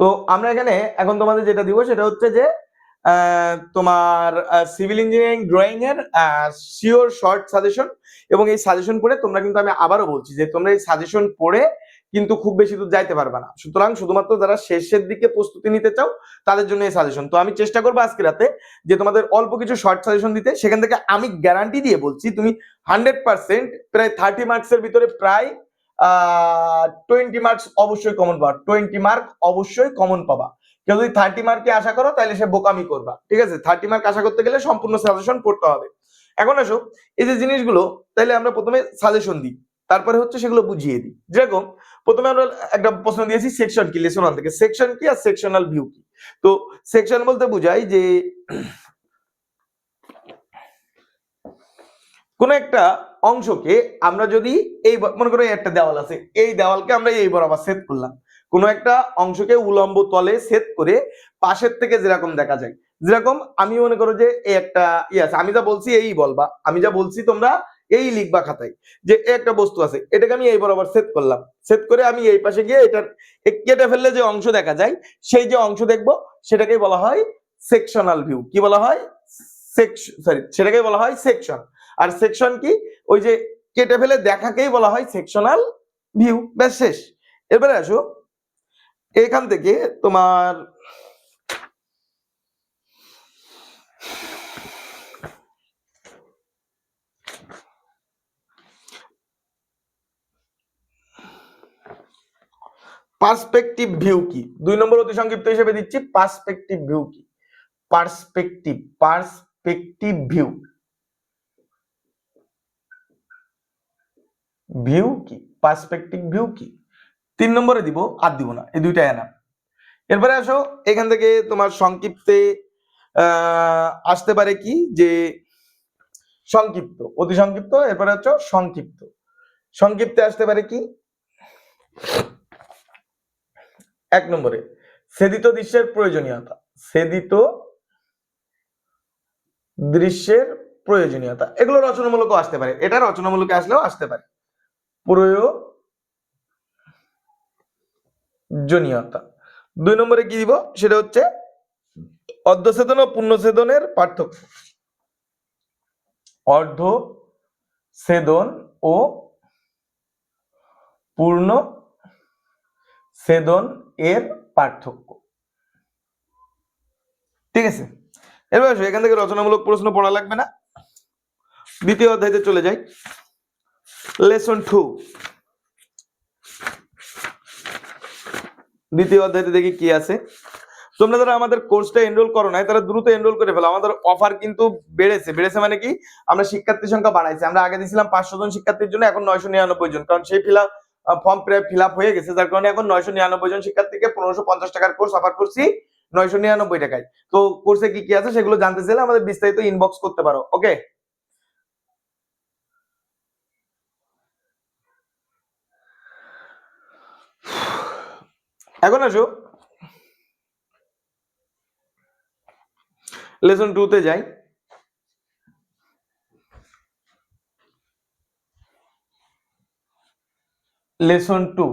তো আমরা এখানে এখন তোমাদের যেটা দিব সেটা হচ্ছে যে তোমার সিভিল ইঞ্জিনিয়ারিং ড্রয়িং এর শিওর শর্ট সাজেশন এবং এই সাজেশন পড়ে তোমরা কিন্তু আমি আবারও বলছি যে তোমরা এই সাজেশন পড়ে কিন্তু খুব বেশি দূর যাইতে পারবে না। সুতরাং শুধুমাত্র যারা শেষের দিকে প্রস্তুতি নিতে চাও, তাদের জন্য এই সাজেশন তো আমি চেষ্টা করব আজকে রাতে যে তোমাদের অল্প কিছু শর্ট সাজেশন দিতে। সেখান থেকে আমি গ্যারান্টি দিয়ে বলছি, তুমি হান্ড্রেড পার্সেন্ট প্রায় থার্টি মার্কসের ভিতরে প্রায় টোয়েন্টি মার্কস অবশ্যই কমন পাবা। টোয়েন্টি মার্ক অবশ্যই কমন পাবা। কেউ যদি থার্টি মার্কে আশা করো তাহলে সে বোকামি করবা। ঠিক আছে? থার্টি মার্ক আশা করতে গেলে সম্পূর্ণ সাজেশন পড়তে হবে। এখন আসো, এই যে জিনিসগুলো তাহলে আমরা প্রথমে সাজেশন দিই। তারপরে হচ্ছে সেগুলো বুঝিয়ে দিই। যেরকম, প্রথমে আমরা একটা প্রশ্ন দিয়েছি সেকশন কি? লেসন থেকে। সেকশন কি আর সেকশনাল ভিউ কি? তো সেকশন বলতে বোঝাই যে, কোন একটা অংশকে আমরা যদি এই মনে করো একটা দেওয়াল আছে, এই দেওয়ালকে আমরা এই বরাবর সেট করলাম। কোন একটা অংশকে উলম্ব তলে সেট করে পাশের থেকে যেরকম দেখা যায়। যেরকম আমি মনে করো যে একটা ইয়ে আমি যা বলছি এই বলবা আমি যা বলছি তোমরা এই লিখবা খাতায় যে একটা বস্তু আছে, এটাকে আমি এই বরাবর সেট করলাম। সেট করে আমি এই পাশে গিয়ে এটার কেটে ফেললে যে অংশ দেখা যায়, সেই যে অংশ দেখব সেটাকে বলা হয় সেকশনাল ভিউ কি বলা হয়? সেকশন সরি সেটাকে বলা হয় সেকশন আর সেকশন কি? ওই যে কেটে ফেলে দেখাকেই বলা হয় সেকশনাল ভিউ ব্যাস, শেষ। এবারে আসো। এখান থেকে তোমার পার্সপেক্টিভ ভিউ কি? দুই নম্বর অতি সংক্ষিপ্ত হিসেবে দিচ্ছি পার্সপেক্টিভ ভিউ কি? পার্সপেক্টিভ পার্সপেক্টিভ ভিউ ভিউ কি? পার্সপেক্টিভ ভিউ কি? তিন নম্বরে দিব, আর দিব না। এই দুইটাই আনা এরপরে আসো, এখান থেকে তোমার সংক্ষিপ্তে আসতে পারে কি যে সংক্ষিপ্ত, অতি সংক্ষিপ্ত, এরপরে হচ্ছে সংক্ষিপ্ত। সংক্ষিপ্তে আসতে পারে কি? এক নম্বরে সেদিত দৃশ্যের প্রয়োজনীয়তা। সেদিত দৃশ্যের প্রয়োজনীয়তা। এগুলো রচনামূলকও আসতে পারে। এটা রচনামূলকে আসলেও আসতে পারে। প্রয়োজনীয়তা। দুই নম্বরে কি দিব? সেটা হচ্ছে অর্ধছেদন ও পূর্ণছেদনের পার্থক্য। অর্ধ ছেদন ও পূর্ণ ছেদন এর পার্থক্য। ঠিক আছে? এবার এখান থেকে রচনামূলক প্রশ্ন পড়া লাগবে না। দ্বিতীয় অধ্যায়তে চলে যাই। লেসন টু দ্বিতীয় অধ্যায়তে দেখি কি আছে। তোমরা যারা আমাদের কোর্সটা এনরোল করো নাই, তারা দ্রুত এনরোল করে ফেলো। আমাদের অফার কিন্তু বেড়েছে। বেড়েছে মানে কি? আমরা শিক্ষার্থীর সংখ্যা বাড়াইছি। আমরা আগে দিয়েছিলাম পাঁচশো জন শিক্ষার্থীর জন্য, এখন নয়শো নিরানব্বই জন। কারণ সেই ফিল ফর্ম প্রায় ফিল আপ হয়ে গেছে। যার কারণে এখন নয়শো নিরানব্বই জন শিক্ষার্থীকে পনেরোশো পঞ্চাশ টাকার কোর্স অফার করছি নয়শো নিরানব্বই টাকায়। তো কোর্সে কি কি আছে সেগুলো জানতে চাইলে আমাদের বিস্তারিত ইনবক্স করতে পারো। ওকে এখন আসো। লেসন টু তে যাই। লেসন টু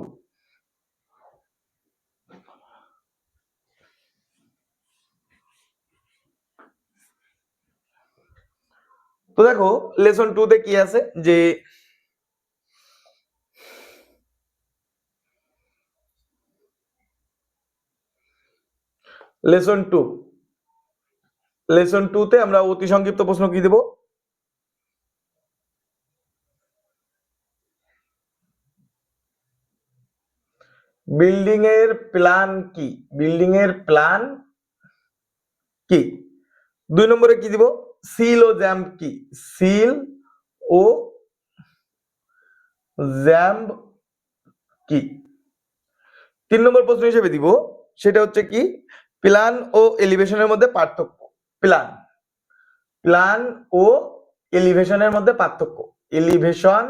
তো দেখো লেসন টু তে কি আছে? যে লেসন টু লেসন টু তে আমরা অতি সংক্ষিপ্ত প্রশ্ন কি দেব? বিল্ডিং এর প্ল্যান কি? বিল্ডিং এর প্ল্যান কি? দুই নম্বরে কি দিব? সিল ও জ্যাম্প কি? সিল ও জ্যাম্প কি? তিন নম্বর প্রশ্ন হিসেবে দিব। সেটা হচ্ছে কি? প্ল্যান ও এলিভেশনের মধ্যে পার্থক্য। প্ল্যান প্ল্যান ও এলিভেশনের মধ্যে পার্থক্য। এলিভেশন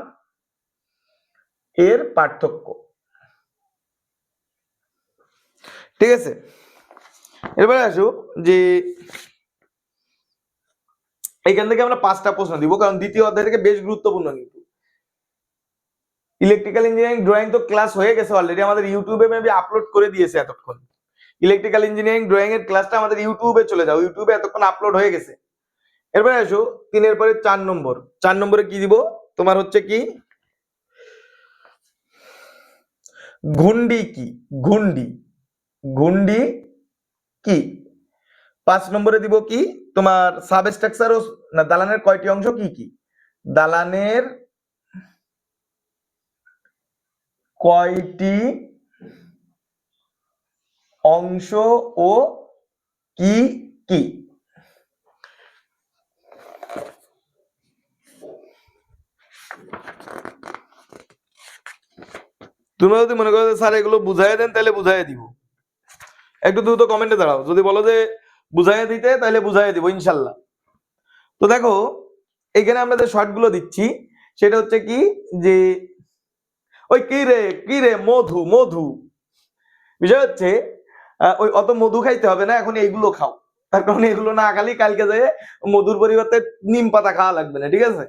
এর পার্থক্য। ঠিক আছে? এবারে আসো যে এখান থেকে আমরা পাঁচটা প্রশ্ন দিব, কারণ দ্বিতীয় অধ্যায় থেকে বেশ গুরুত্বপূর্ণ কিন্তু। ইলেকট্রিক্যাল ইঞ্জিনিয়ারিং ড্রয়িং তো ক্লাস হয়ে গেছে অলরেডি আমাদের ইউটিউবে মেবি আপলোড করে দিয়েছে এতক্ষণ। ইলেকট্রিক্যাল ইঞ্জিনিয়ারিং ড্রয়িং এর ক্লাসটা আমাদের ইউটিউবে চলে যাও। ইউটিউবে এতক্ষণ আপলোড হয়ে গেছে। এরপরে আসো, তিনের পরে চার নম্বর। চার নম্বরে কি দিব? তোমার হচ্ছে কি? ঘুন্ডি কি? ঘুন্ডি। ঘুন্ডি কি? পাঁচ নম্বরে দিব কি? তোমার সাবস্ট্রাকচার ও না, দালানের কয়টি অংশ কি কি? দালানের কয়টি অংশ ও কি কি? তোমরা যদি মনে করো স্যার এগুলো বুঝাই দেন, তাহলে বুঝাই দিব। একটু দ্রুত কমেন্টে দাঁড়াও। যদি বলো যে বুঝাই দিতে, তাহলে বুঝাই দিব, ইনশাল্লাহ। তো দেখো, এখানে আমরা যে শর্টগুলো দিচ্ছি, সেটা হচ্ছে কি যে, ওই কি রে কি রে, মধু মধু। বিষয় হচ্ছে ওই অত মধু খাইতে হবে না, এখন এইগুলো খাও। তার কারণ এগুলো না খালি কালকে যেয়ে মধুর পরিবর্তে নিম পাতা খাওয়া লাগবে না, ঠিক আছে?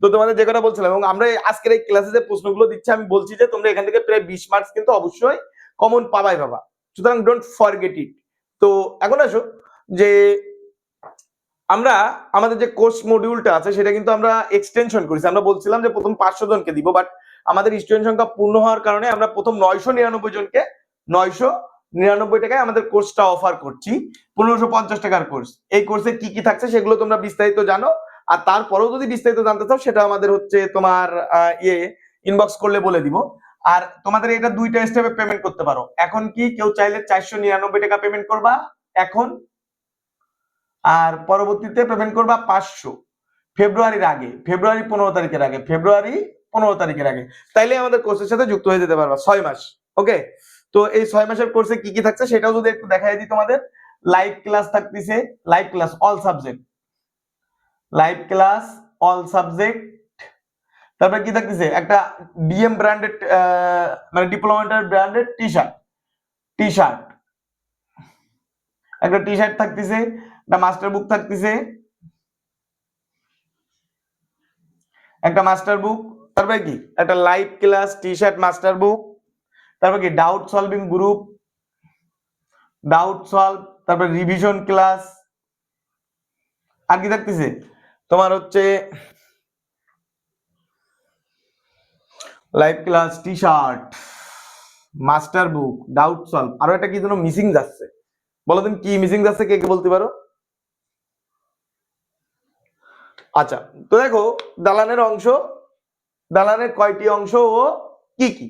তো তোমাদের যে কথা বলছিলাম, এবং আমরা আজকের এই ক্লাসে যে প্রশ্নগুলো দিচ্ছি, আমি বলছি যে তোমরা এখান থেকে প্রায় বিশ মার্কস কিন্তু অবশ্যই কমন পাবাই পাবা। সুতরাং ডোন্ট ফরগেট ইট তো এখন আসো, যে আমরা আমাদের যে কোর্স মডিউলটা আছে, সেটা কিন্তু আমরা এক্সটেনশন করেছি। আমরা বলছিলাম যে প্রথম পাঁচশো জনকে দিব বাট আমাদের স্টুডেন্ট সংখ্যা পূর্ণ হওয়ার কারণে আমরা প্রথম নয়শো নিরানব্বই জনকে নয়শো নিরানব্বই টাকায় আমাদের কোর্সটা অফার করছি। পনেরোশো পঞ্চাশ টাকার কোর্স এই কোর্সে কি কি থাকছে সেগুলো তোমরা বিস্তারিত জানো। আর তারপরেও যদি বিস্তারিত জানতে চাও, সেটা আমাদের হচ্ছে তোমার ইয়ে ইনবক্স করলে বলে দিব। আর তোমাদের এটা দুইটা স্টেপে পেমেন্ট করতে পারো। এখন কি কেউ চাইলে চারশো নিরানব্বই টাকা পেমেন্ট করবা, এখন। আর পরবর্তীতে পেমেন্ট করবা পাঁচশো। ফেব্রুয়ারির আগে, ফেব্রুয়ারি পনেরো তারিখের আগে, ফেব্রুয়ারি পনেরো তারিখের আগে। তাইলে আমাদের কোর্সের সাথে যুক্ত হয়ে যেতে পারবা ছয় মাস ওকে তো এই ছয় মাসের কোর্সে কি কি থাকছে সেটাও যদি একটু দেখাই দিই তোমাদের। লাইভ ক্লাস থাকতেছে live class all subject live class all subject তারপরে কি থাকতেছে? একটা ডিএম ব্র্যান্ডেড মানে ডিপ্লোমেন্টার branded T shirt T shirt একটা টি শার্ট থাকতেছে, একটা মাস্টার বুক থাকতেছে। একটা মাস্টার বুক তারপরে কি? একটা live class T shirt master book তারপর কি? Doubt solving group doubt solve তারপর রিভিশন ক্লাস আর কি থাকতেছে? তোমার হচ্ছে live class T shirt master book doubt solve আরও একটা কি যেন মিসিং যাচ্ছে। বলো তুমি, কি মিসিং যাচ্ছে? কে কে বলতে পারো? আচ্ছা তো দেখো, দালানের অংশ, দালানের কয়টি অংশ ও কি কি?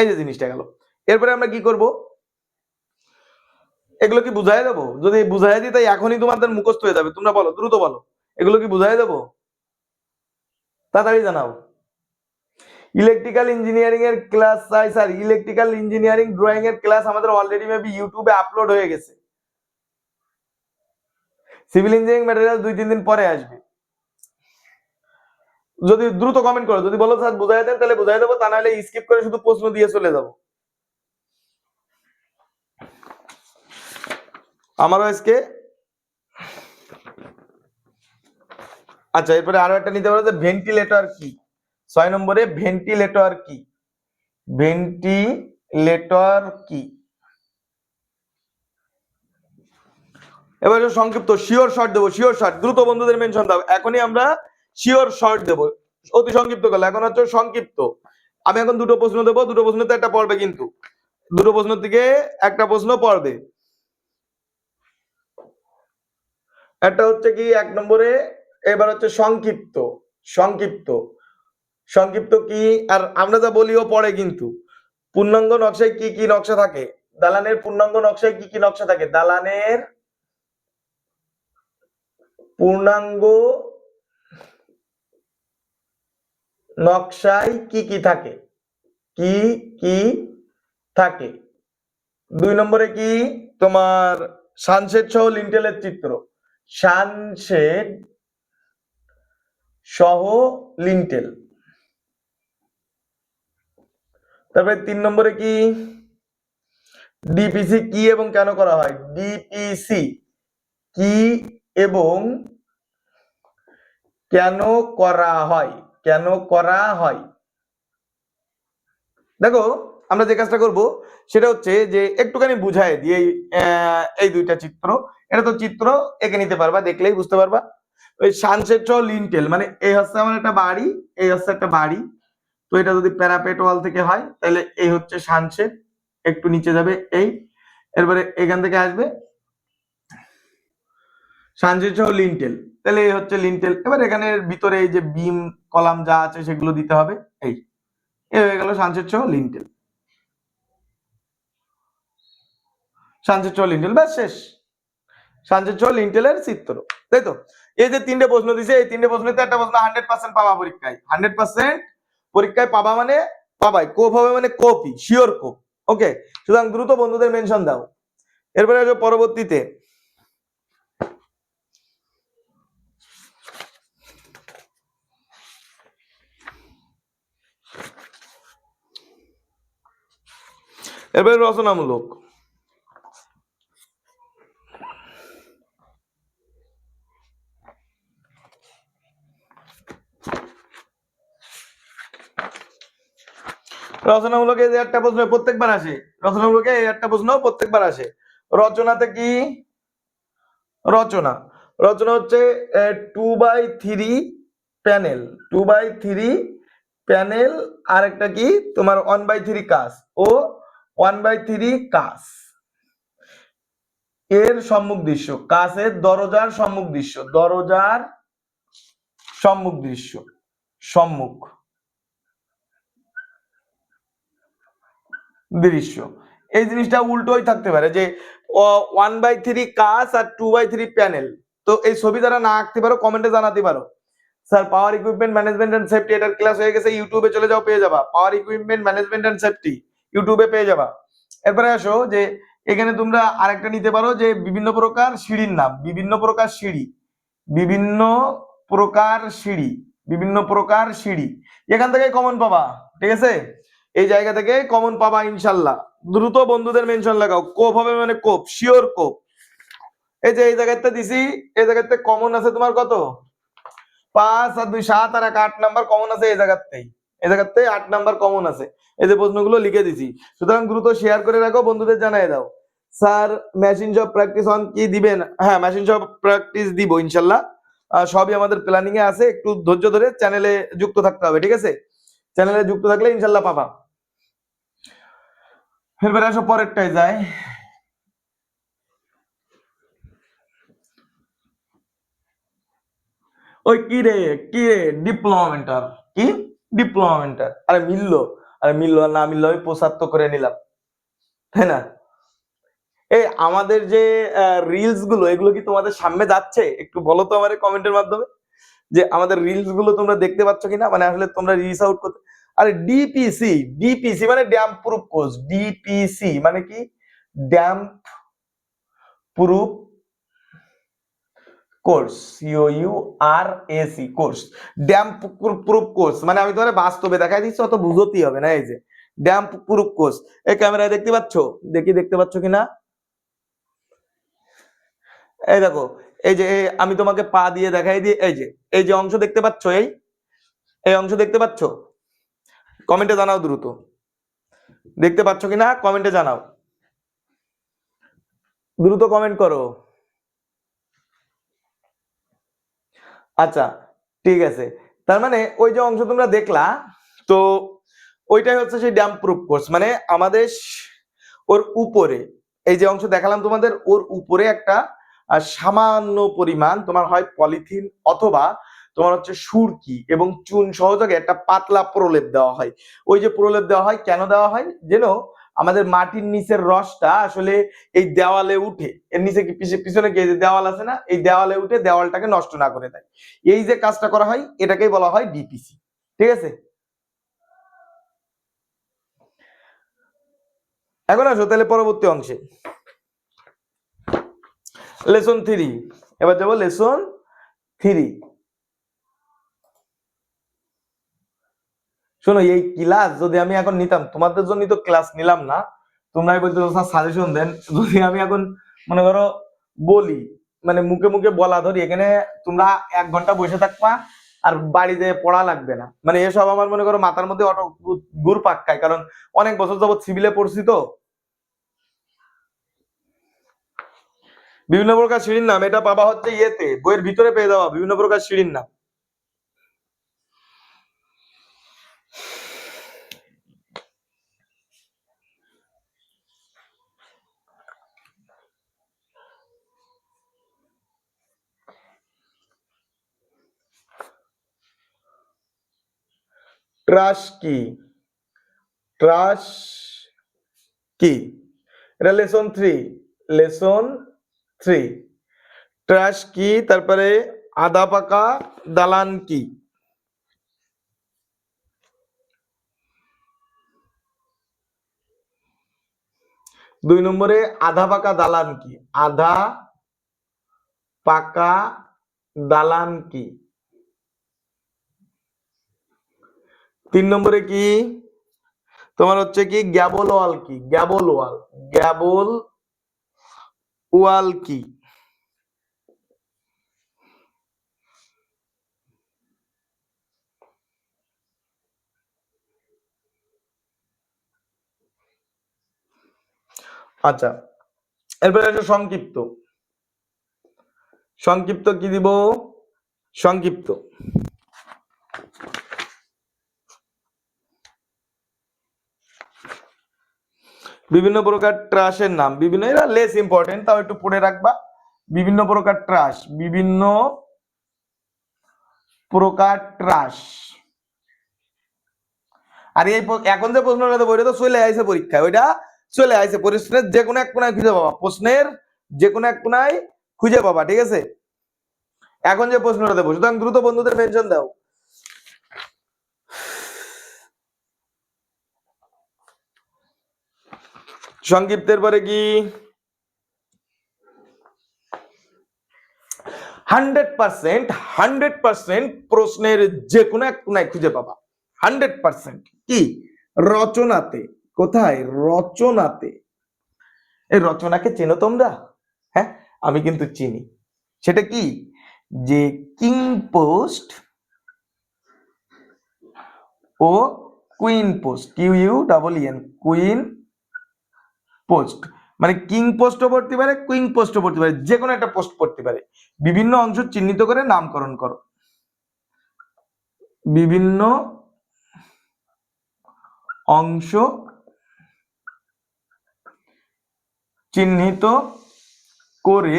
এই যে জিনিসটা গেল। এরপরে আমরা কি করব? এগুলো কি বুঝাই দেবো? যদি বুঝাই দিই, তাই এখনই তোমাদের মুখস্থ হয়ে যাবে। তোমরা বলো, দ্রুত বলো। এগুলো কি বুঝাই দেবো? তাড়াতাড়ি জানাও। ইলেকট্রিক্যাল ইঞ্জিনিয়ারিং এর ক্লাস চাই স্যার ইলেকট্রিক্যাল ইঞ্জিনিয়ারিং ড্রয়িং এর ক্লাস আমাদের অলরেডি মেবি ইউটিউবে আপলোড হয়ে গেছে। সিভিল ইঞ্জিনিয়ারিং ম্যাটেরিয়াল দুই, তিন দিন পরে আসবে। যদি দ্রুত কমেন্ট করো, যদি বলো, স্যার বুঝাই দেন, তাহলে বুঝাই দেবো, তা নাহলে স্কিপ করে শুধু প্রশ্ন দিয়ে চলে যাব। আমারও আজকে আচ্ছা এরপরে আরও একটা নিতে পারো যে, ভেন্টিলেটর কি? ছয় নম্বরে, ভেন্টিলেটর কি? ভেন্টিলেটর কি? এবারে সংক্ষিপ্ত, শিওর শর্ট দেবো, শিওর শর্ট দ্রুত বন্ধুদের মেনশন দাও। এখনই আমরা শিওর শর্ট দেবো। অতি সংক্ষিপ্ত গেল এখন হচ্ছে সংক্ষিপ্ত। আমি এখন দুটো প্রশ্ন দেবো। দুটো প্রশ্নতে একটা পড়বে কিন্তু। দুটো প্রশ্ন থেকে একটা প্রশ্ন পড়বে। একটা হচ্ছে কি, এক নম্বরে, এবার হচ্ছে সংক্ষিপ্ত। সংক্ষিপ্ত। সংক্ষিপ্ত কি? আর আমরা যা বলিও পড়ে কিন্তু। পূর্ণাঙ্গ নকশায় কি কি নকশা থাকে? দালানের পূর্ণাঙ্গ নকশায় কি কি নকশা থাকে? দালানের পূর্ণাঙ্গ নকশায় কি কি থাকে? কি কি থাকে? দুই নম্বরে কি? তোমার সানসেট সহ লিন্টেলের চিত্র। সানসেট সহ লিন্টেল তারপরে তিন নম্বরে কি? ডিপিসি কি এবং কেন করা হয়? ডিপিসি কি এবং কেন করা হয়? কেন করা হয়? দেখো, আমরা যে কাজটা করব, সেটা হচ্ছে যে একটুখানি বুঝাই দিয়ে এই দুইটা চিত্র। এটা তো চিত্র এঁকে নিতে পারবা, দেখলেই বুঝতে পারবা। ওই সানসেট লিন্টেল মানে এই হচ্ছে আমার একটা বাড়ি, এই হচ্ছে একটা বাড়ি। তো এটা যদি প্যারাপেট ওয়াল থেকে হয়, তাহলে এই হচ্ছে সানসেট একটু নিচে যাবে এই। এরপরে এখান থেকে আসবে। সানসেট লিন্টেল তাহলে এই হচ্ছে লিন্টেল এবার এখানের ভিতরে এই যে বিম কলাম যা আছে সেগুলো দিতে হবে। এই, এ হয়ে গেল সানসেট সহ লিন্টেল সানসেট লিন্টেল ব্যাস শেষ। সানসেট সহ লিন্টেলের চিত্র। তাই তো? এই যে তিনটে প্রশ্ন দিছে, এই তিনটে প্রশ্নতে একটা প্রশ্ন হান্ড্রেড পার্সেন্ট পাবা পরীক্ষায়। হান্ড্রেড পার্সেন্ট পরীক্ষায় পাবা মানে পাবাই। কোপ হবে মানে কপি শিওর কোপ। ওকে সুতরাং দ্রুত বন্ধুদের মেনশন দাও। এরপরে আসো পরবর্তীতে। এরপরে রচনামূলক। রচনামূলকে এই যে একটা প্রশ্ন প্রত্যেকবার আসে। রচনামূলকে এই একটা প্রশ্ন প্রত্যেকবার আসে। রচনাতে কি? রচনা। রচনা হচ্ছে two by three panel two by three panel আর একটা কি? তোমার ওয়ান বাই থ্রি কাজ। ও ওয়ান বাই থ্রি কাস। এর সম্মুখ দৃশ্য কাছের দরজার সম্মুখ দৃশ্য, দরজার সম্মুখ দৃশ্য সম্মুখ দৃশ্য। এই জিনিসটা উল্টোই থাকতে পারে যে ওয়ান বাই থ্রি কাজ আর টু বাই থ্রি প্যানেল তো এই ছবি যারা না আঁকতে পারো কমেন্টে জানাতে পারো। Sir power equipment management and safety এটার ক্লাস হয়ে গেছে ইউটিউবে চলে যাও, পেয়ে যাবা। Power equipment management and safety ইউটিউবে পেয়ে যাবা। এরপরে আসো যে এখানে তোমরা আরেকটা নিতে পারো যে বিভিন্ন প্রকার সিঁড়ির নাম, বিভিন্ন প্রকার সিঁড়ি, বিভিন্ন প্রকার সিঁড়ি, বিভিন্ন প্রকার সিঁড়ি। এখান থেকে কমন পাবা, ঠিক আছে? এই জায়গা থেকে কমন পাবা ইনশাল্লাহ। দ্রুত বন্ধুদের মেনশন লাগাও। কোপ হবে মানে কোপ শিওর কোপ। এই যে এই জায়গাতে দিছি, এই জায়গাতে কমন আছে তোমার কত? পাঁচ আর দুই, সাত আর এক, আট নাম্বার কমন আছে এই জায়গাতেই। এই জায়গাতে আট নাম্বার কমন আছে। এই যে প্রশ্নগুলো লিখে দিছি। সুতরাং দ্রুত শেয়ার করে রাখো, বন্ধুদের জানাই দাও। Sir machine shop practice on কি দিবেন? হ্যাঁ মেশিন শপ প্র্যাকটিস দিব, ইনশাল্লাহ। সবই আমাদের প্ল্যানিং এ আছে। একটু ধৈর্য ধরে চ্যানেলে যুক্ত থাকতে হবে, ঠিক আছে? চ্যানেলে যুক্ত থাকলে ইনশাল্লাহ পাবা। এরপরে আসো, পরেরটায় যায় ওই কি রে কি রে ডিপ্লোমেন্টার কি? ডিপ্লোমেন্টার আরে মিললো। আরে মিললো না মিললো, আমি প্রসাদ করে নিলাম। তাই না? এই আমাদের যে রিলসগুলো, এগুলো কি তোমাদের সামনে যাচ্ছে? একটু বলো তো আমার কমেন্টের মাধ্যমে। যে, আমাদের রিলসগুলো তোমরা দেখতে পাচ্ছ কিনা? মানে আসলে তোমরা রিলস আউট করতে আরে ডিপিসি ডিপিসি মানে ড্যাম্প প্রুফ কোর্স ডিপিসি মানে কি? Damp proof course you you R AC course. Damp proof course মানে আমি তোমার বাস্তবে দেখাই দিচ্ছি, অত বুঝতেই হবে না, এই যে। ড্যাম্প প্রুফ কোর্স, এই ক্যামেরায় দেখতে পাচ্ছ? দেখি, দেখতে পাচ্ছ কিনা? এই দেখো, এই যে আমি তোমাকে পা দিয়ে দেখাই দিয়ে এই যে এই যে অংশ দেখতে পাচ্ছ, এই? এই অংশ দেখতে পাচ্ছ? কমেন্টে জানাও দ্রুত। দেখতে পাচ্ছ কিনা? কমেন্টে জানাও। দ্রুত কমেন্ট করো। আচ্ছা ঠিক আছে। তার মানে ওই যে অংশ তোমরা দেখলা, তো ওইটাই হচ্ছে সেই ড্যাম প্রুফ কোর্স মানে আমাদের ওর উপরে, এই যে অংশ দেখালাম তোমাদের, ওর উপরে একটা সামান্য পরিমাণ তোমার হয় পলিথিন অথবা তোমার হচ্ছে সুরকি এবং চুন সহযোগে একটা পাতলা প্রলেপ দেওয়া হয়। ওই যে প্রলেপ দেওয়া হয়, কেন দেওয়া হয়? যেন আমাদের মাটির নিচের রসটা আসলে এই দেওয়ালে উঠে, এর নিচে কি পিছনে কি দেওয়াল আছে না, এই দেওয়ালে উঠে দেওয়ালটাকে নষ্ট না করে দেয়। এই যে কাজটা করা হয়, এটাকেই বলা হয় ডিপিসি ঠিক আছে? এখন আসো তাহলে পরবর্তী অংশে। লেসন থ্রি এবার যাব লেসন থ্রি শোনো, এই ক্লাস যদি আমি এখন নিতাম, তোমাদের জন্য তো ক্লাস নিলাম না। তোমরাই বলছো সাজেশন দেন, যদি আমি এখন, মনে করো, বলি মানে মুখে মুখে বলা ধরি, এখানে তোমরা এক ঘণ্টা বসে থাকবা আর বাড়িতে পড়া লাগবে না। মানে এসব আমার মনে করো মাথার মধ্যে অটো গুড় পাক্কায় কারণ অনেক বছর যাবত সিভিলে পড়ছি তো। বিভিন্ন প্রকার সিঁড়ির নাম, এটা পাবা হচ্ছে ইয়েতে, বইয়ের ভিতরে পেয়ে যাওয়া বিভিন্ন প্রকার সিঁড়ির নাম। ট্রাশ কি? ট্রাশ কি? এটা lesson three lesson three truss কি? তারপরে আদা পাকা, দালান কি? দুই নম্বরে আধা পাকা দালান কি? আধা পাকা দালান কি? তিন নম্বরে কি? তোমার হচ্ছে কি, গ্যাবল ওয়াল কি? গ্যাবল ওয়াল। গ্যাবল ওয়াল কি? আচ্ছা এরপরে আছে সংক্ষিপ্ত। সংক্ষিপ্ত কি দিব? সংক্ষিপ্ত। বিভিন্ন প্রকার ট্রাসের নাম। বিভিন্ন, এরা লেস ইম্পর্টেন্ট তাও একটু পড়ে রাখবা। বিভিন্ন প্রকার ট্রাস বিভিন্ন প্রকার ট্রাস আর এই এখন যে প্রশ্নটা দেবো ওইটা তো চলে আইছে পরীক্ষায়, ওইটা চলে আইছে। প্রশ্নের যে কোনো এক কোনায় খুঁজে পাবা। প্রশ্নের যে কোনো এক কোনায় খুঁজে পাবা, ঠিক আছে? এখন যে প্রশ্নটা দেবো সুতরাং দ্রুত বন্ধুদের মেনশন দাও। সংক্ষিপ্তের পরে কি? হান্ড্রেড পার্সেন্ট হান্ড্রেড পার্সেন্ট প্রশ্নের যে কোনো এক কোনায় খুঁজে পাবা। হান্ড্রেড পার্সেন্ট কি? রচনাতে। কোথায়? রচনাতে। এই রচনাকে চেনো তোমরা? হ্যাঁ আমি কিন্তু চিনি। সেটা কি? যে কিং পোস্ট ও queen post, Q U double N, queen post মানে কিং পোস্টও পড়তে পারে কুইং পোস্টও পড়তে পারে যে কোনো একটা পোস্ট পড়তে পারে। বিভিন্ন অংশ চিহ্নিত করে নামকরণ করো। বিভিন্ন অংশ চিহ্নিত করে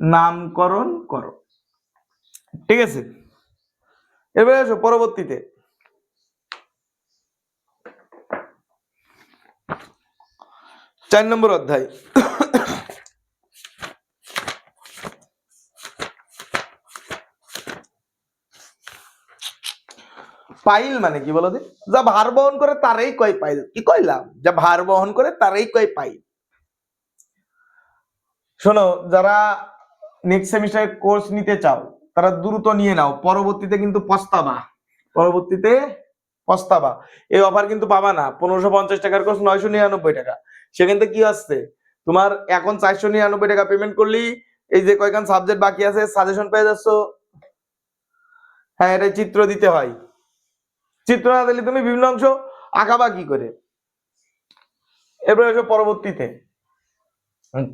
নামকরণ করো। ঠিক আছে? এবারে আসো পরবর্তীতে। চার নম্বর অধ্যায়। পাইল মানে কি বলো? যা ভার বহন করে তারই কয় পাইল। কি কইলাম? যা ভার বহন করে তারই কয় পাইল। শোনো, যারা নেক্সট সেমিস্টারের কোর্স নিতে চাও, তারা দ্রুত নিয়ে নাও। পরবর্তীতে কিন্তু পস্তাবা। পরবর্তীতে পস্তাবা। এই অফার কিন্তু পাবা না। পনেরোশো পঞ্চাশ টাকার কোর্স নয়শো নিরানব্বই টাকা। সেখান থেকে কি আসছে? তোমার এখন চারশো নিরানব্বই টাকা পেমেন্ট করলি, এই যে কয়েকখান সাবজেক্ট বাকি আছে সাজেশন পেয়ে যাচ্ছ? হ্যাঁ এটা চিত্র দিতে হয়। চিত্র না দিলে তুমি বিভিন্ন অংশ আঁকাবা কি করে? এরপরে এসো পরবর্তীতে।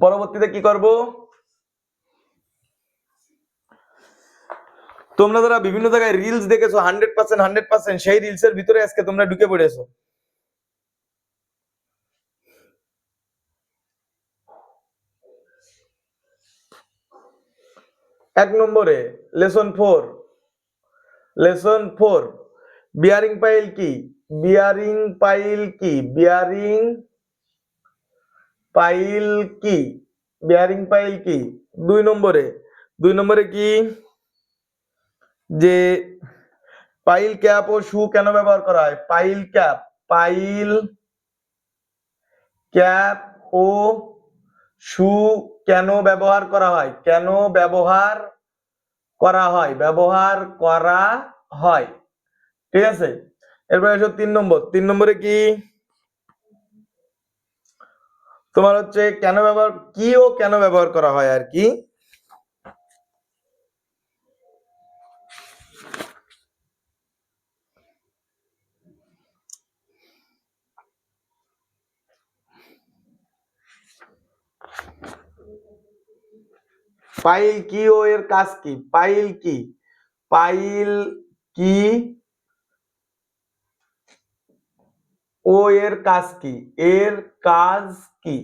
পরবর্তীতে কি করব? তোমরা যারা বিভিন্ন জায়গায় রিলস দেখেছ হান্ড্রেড পার্সেন্ট হান্ড্রেড পার্সেন্ট সেই রিলসের ভিতরে আজকে তোমরা ঢুকে পড়েছো। এক নম্বরে, lesson four. Lesson four bearing pile কি? বিয়ারিং পাইল কি? বিয়ারিং পাইল কি? বিয়ারিং পাইল কি? দুই নম্বরে দুই নম্বরে কি? যে পাইল ক্যাপ ও শু কেন ব্যবহার করা হয়? পাইল ক্যাপ পাইল ক্যাপ ও শু কেন ব্যবহার করা হয়? কেন ব্যবহার করা হয়? ব্যবহার করা হয়। ঠিক আছে? এরপরে আসো তিন নম্বর। তিন নম্বরে কি? তোমার হচ্ছে কেন ব্যবহার, কি ও কেন ব্যবহার করা হয় আর কি? পাইল কি ও এর কাজ কি? পাইল কি? পাইল কি ও এর কাজ কি? এর কাজ কি?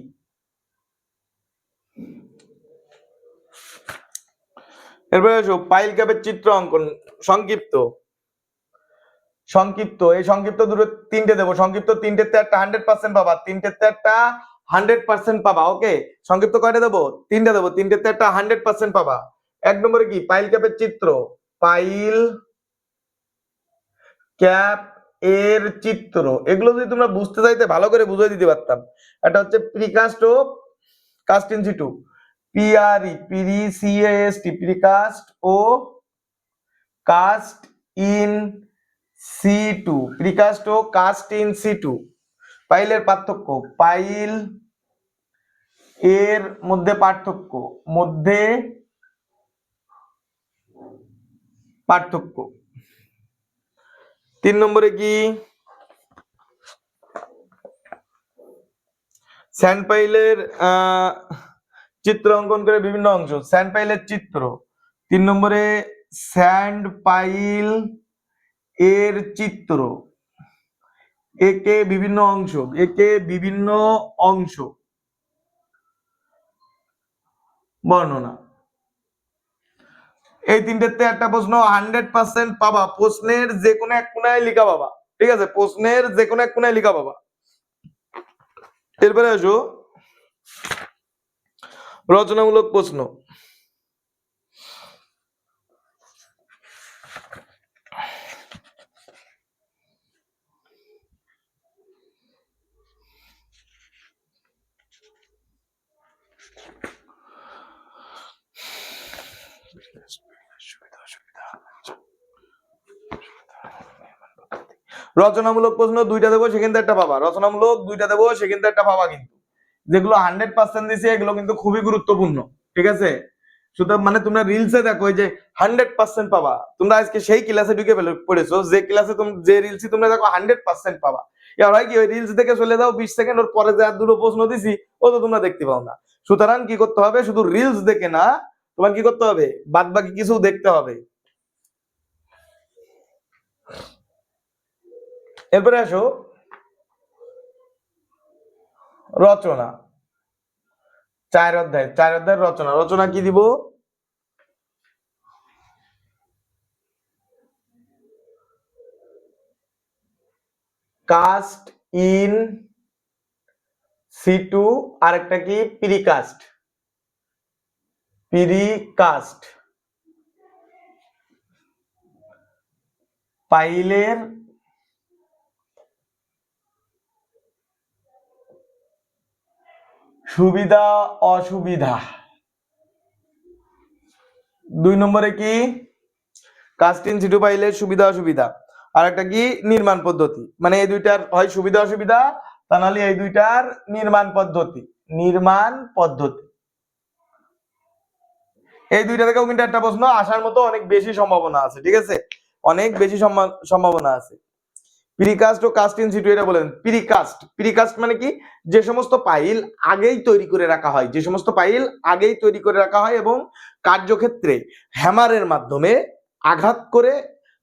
এরপরে আসো, পাইল ক্যাপের চিত্র অঙ্কন, সংক্ষিপ্ত। সংক্ষিপ্ত, এই সংক্ষিপ্ত দুটো তিনটে দেবো। সংক্ষিপ্ত তিনটেতে একটা হান্ড্রেড পার্সেন্ট পাবা। তিনটেতে একটা হান্ড্রেড পার্সেন্ট পাবা, ওকে? সংক্ষিপ্ত কয়টা দেবো? তিনটে দেবো। তিনটেতে একটা হান্ড্রেড পার্সেন্ট পাবা। এক নম্বরে কি? পাইল ক্যাপের চিত্র। পাইল ক্যাপ এর চিত্র। এগুলো যদি তোমরা বুঝতে চাইতে, ভালো করে বুঝিয়ে দিতে পারতাম। এটা হচ্ছে precast O cast in situ P R C precast T cast in situ precast O cast in situ পাইলের পার্থক্য, পাইল এর মধ্যে পার্থক্য মধ্যে পার্থক্য। তিন নম্বরে কি? স্যান্ড পাইলের চিত্র অঙ্কন করে বিভিন্ন অংশ স্যান্ড পাইলের চিত্র। তিন নম্বরে স্যান্ড পাইল এর চিত্র। একে বিভিন্ন অংশ, একে বিভিন্ন অংশ। বর্ণনা। এই তিনটেতে একটা প্রশ্ন হান্ড্রেড পার্সেন্ট পাবা, প্রশ্নের যে কোনো এক কোনায় লিখা পাবা, ঠিক আছে? প্রশ্নের যে কোনো এক কোনায় লিখা পাবা। এরপরে আসো। রচনামূলক প্রশ্ন। রচনামূলক প্রশ্ন দুইটা দেবো সেখান থেকে একটা পাবা। রচনামূলক দুইটা দেবো সেখান থেকে একটা পাবা কিন্তু। যেগুলো হান্ড্রেড পার্সেন্ট দিছে, এগুলো কিন্তু খুবই গুরুত্বপূর্ণ, ঠিক আছে? সুতরাং মানে তোমরা রিলসে দেখো যে হান্ড্রেড পার্সেন্ট পাবা। তোমরা আজকে সেই ক্লাসে ঢুকে পড়েছো, যে ক্লাসে যে রিলসই তোমরা দেখো হান্ড্রেড পার্সেন্ট পাবা। এবার হয় কি, ওই রিলস দেখে চলে যাও বিশ সেকেন্ড ওর পরে যে দুটো প্রশ্ন দিছি, ও তো তোমরা দেখতে পাও না। সুতরাং কি করতে হবে? শুধু রিলস দেখে না, তোমার কি করতে হবে? বাদ বাকি কিছু দেখতে হবে। এরপরে আসো। রচনা। চার অধ্যায়, চার অধ্যায়ের রচনা। রচনা কি দিব? কাস্ট ইন সি টু আরেকটা কি? প্রিকাস্ট প্রিকাস্ট পাইলের সুবিধা, অসুবিধা? দুই নম্বরে কি? কাস্টিং সিটু পাইলের সুবিধা, অসুবিধা। আর একটা কি? নির্মাণ পদ্ধতি। মানে এই দুইটার হয় সুবিধা, অসুবিধা, তা নাহলে এই দুইটার নির্মাণ পদ্ধতি। নির্মাণ পদ্ধতি। এই দুইটা থেকেও কিন্তু একটা প্রশ্ন, আসার মতো অনেক বেশি সম্ভাবনা আছে, ঠিক আছে? অনেক বেশি সম্ভা- সম্ভাবনা আছে। প্রিকাস্ট ও কাস্ট সিটু এটা বলেন। প্রিকাস্ট প্রিকাস্ট মানে কি? যে সমস্ত পাইল আগেই তৈরি করে রাখা হয়। যে সমস্ত পাইল আগেই তৈরি করে রাখা হয় এবং কার্যক্ষেত্রে হ্যামারের মাধ্যমে আঘাত করে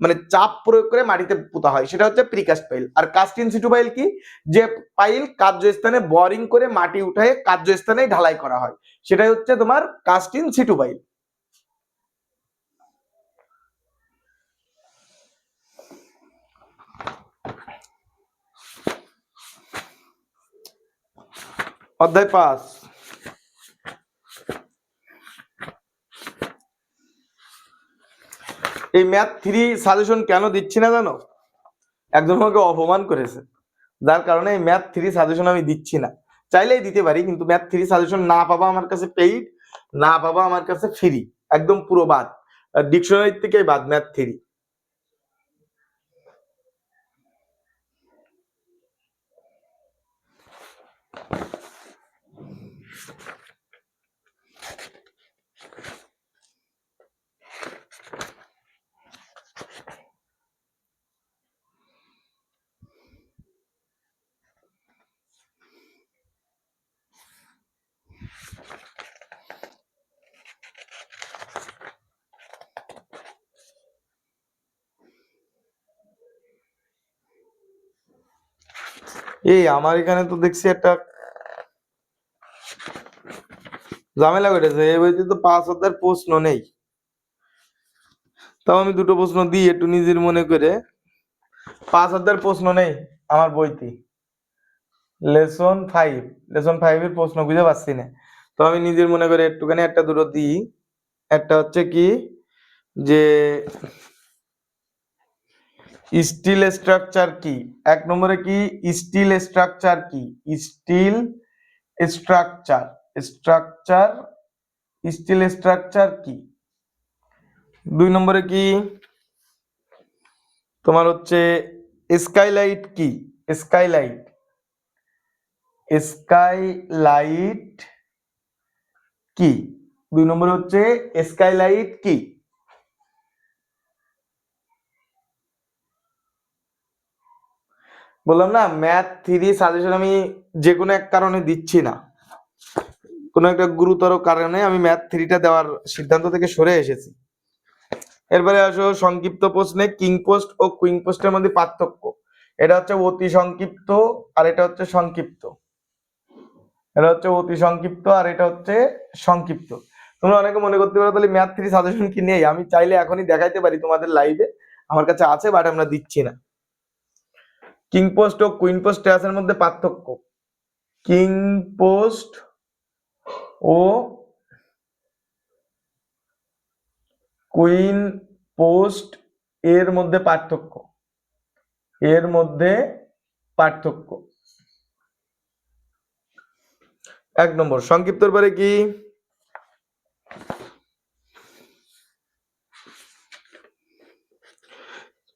মানে চাপ প্রয়োগ করে মাটিতে পোতা হয়। সেটা হচ্ছে প্রিকাস্ট পাইল আর কাস্ট ইন সিটু পাইল কি? যে পাইল কার্যস্থানে বোরিং করে মাটি উঠায় কার্যস্থানে ঢালাই করা হয়। সেটাই হচ্ছে তোমার কাস্ট ইন সিটু পাইল অধ্যায় পাঁচ। এই ম্যাথ থ্রি সাজেশন কেন দিচ্ছি না জানো? একজন আমাকে অপমান করেছে। যার কারণে এই ম্যাথ থ্রি সাজেশন আমি দিচ্ছি না। চাইলেই দিতে পারি, কিন্তু ম্যাথ থ্রি সাজেশন না পাবা আমার কাছে পেইড না পাবা আমার কাছে ফ্রি একদম পুরো বাদ। ডিকশনারি থেকেই বাদ ম্যাথ থ্রি এই, আমার এখানে তো দেখছি একটা ঝামেলা করেছে এই বইতে তো পাঁচ হাজার প্রশ্ন নেই। তাও আমি দুটো প্রশ্ন দিই একটু নিজের মনে করে। পাঁচ হাজার প্রশ্ন নেই আমার বইতে। লেসন ফাইভ লেসন ফাইভের প্রশ্ন বুঝে পাচ্ছি না। তো আমি নিজের মনে করে একটুখানি একটা দুটো দিই। একটা হচ্ছে কি যে স্টিল স্ট্রাকচার কি? এক নম্বরে কি? স্টিল স্ট্রাকচার কি? Steel structure. Structure, steel structure কি? দুই নম্বরে কি? তোমার হচ্ছে স্কাইলাইট কি? স্কাইলাইট। স্কাইলাইট কি? দুই নম্বরে হচ্ছে স্কাইলাইট কি? বললাম না ম্যাথ থ্রি সাজেশন আমি যে কোনো এক কারণে দিচ্ছি না। কোনো একটা গুরুতর কারণে আমি ম্যাথ থ্রিটা দেওয়ার সিদ্ধান্ত থেকে সরে এসেছি। এরপরে আসো সংক্ষিপ্ত প্রশ্নে কিং পোস্ট ও কুইং পোস্টের মধ্যে পার্থক্য। এটা হচ্ছে অতি সংক্ষিপ্ত আর এটা হচ্ছে সংক্ষিপ্ত। এটা হচ্ছে অতি সংক্ষিপ্ত আর এটা হচ্ছে সংক্ষিপ্ত। তোমরা অনেকে মনে করতে পারো তাহলে ম্যাথ থ্রি সাজেশন কি নেই? আমি চাইলে এখনই দেখাইতে পারি তোমাদের লাইভে আমার কাছে আছে বাট আমরা দিচ্ছি না। কিং পোস্ট ও কুইন পোস্ট ট্যাসের মধ্যে পার্থক্য। কিং পোস্ট ও কুইন পোস্ট এর মধ্যে পার্থক্য। এর মধ্যে পার্থক্য। এক নম্বর সংক্ষিপ্তর পরে কি?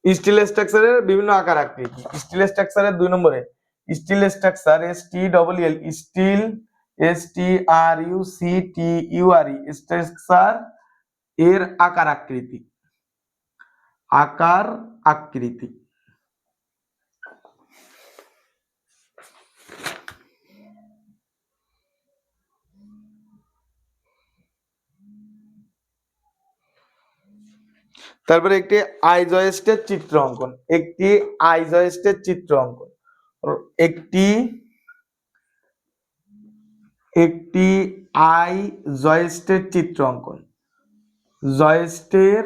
স্টিল স্ট্রাকচারের বিভিন্ন আকার আকৃতি। স্টিল স্ট্রাকচারের দুই নম্বরে। Steel structure S T double L steel S T R U C T U R E structure এর আকার আকৃতি। আকার আকৃতি। তারপরে একটি আইজয়েস্টের চিত্র অঙ্কন, একটি আইজয়েস্টের চিত্র অঙ্কন। একটি একটি আই জয়েস্টের চিত্র অঙ্কন। জয়েস্টের